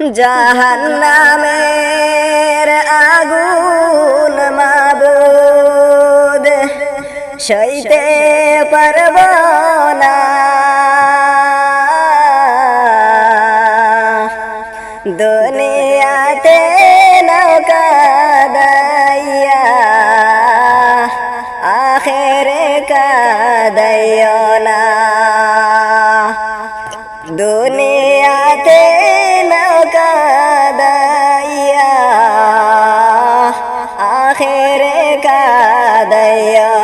জাহান্নামের আগুন মাবুদ। সইতে পারব দুনিয়াতে নৌকা আখেরে কাদাইও না। দুনিয়াতে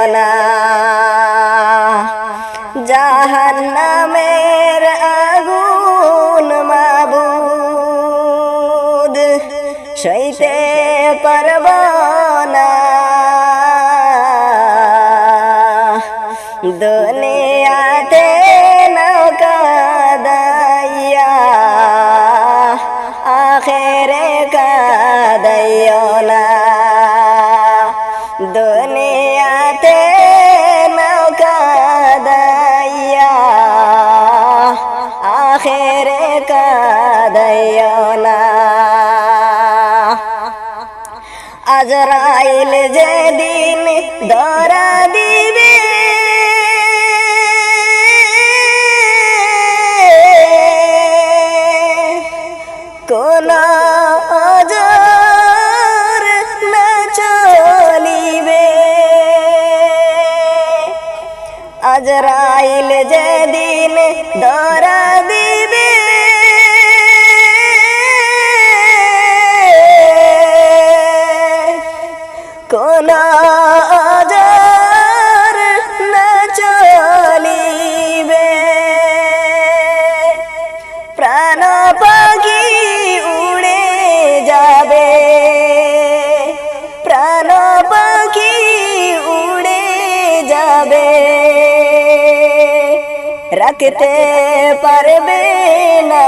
কাদাইও না জাহান্নামের আগুন মাবুদ সইতে পারব না। দুনিয়াতে নৌকা দাইয়া আখেরে কাদাইও না আজরাইল যেদিন ধরা আজরাইল যেদিন ধরা রাখতে পারবে না।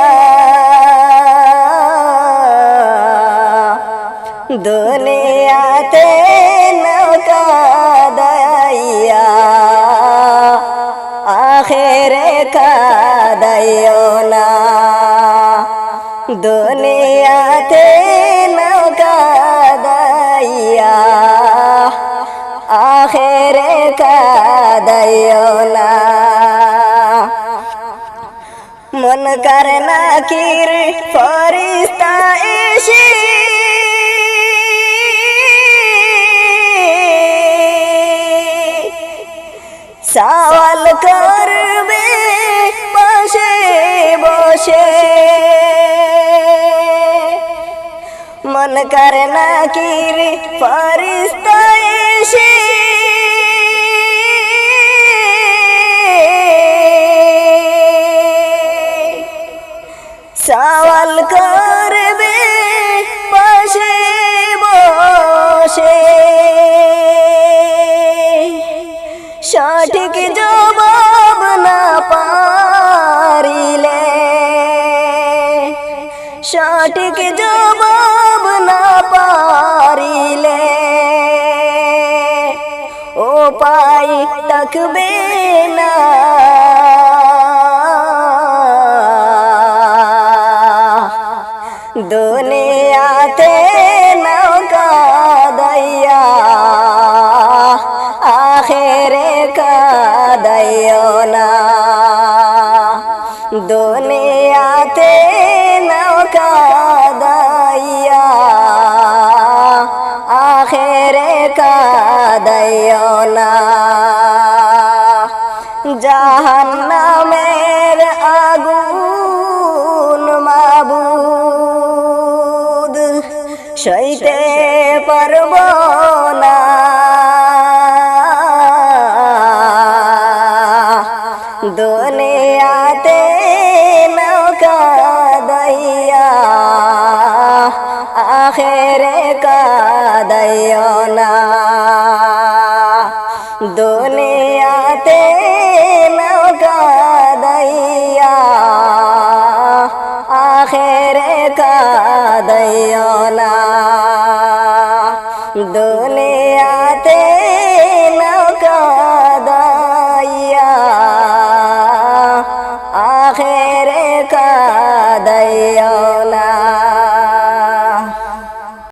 দুনিয়াতে নৌকা দাইয়া আখেরে কাদাইও না। দুনিয়াতে কর নাকির ফরিস্তা এসে সওয়াল করবে বসে বসে মন কর নাকির ফরিস্তা এসে সঠিক জবাব না পারিলে ও পাই থাকবে না। দুনিয়াতে নৌকা দইয়া, আখেরে কাদাইও না। দুনিয়াতে নৌকা দইয়া আখেরে কাদাইও না জাহান্নামের আগুন মাবুদ সইতে পারব না। দুনিয়াতে নৌকা আখেরে কাদাইও না। দুনিয়াতে নৌকা দইয়া আখেরে কাদাইও না। দুনিয়াতে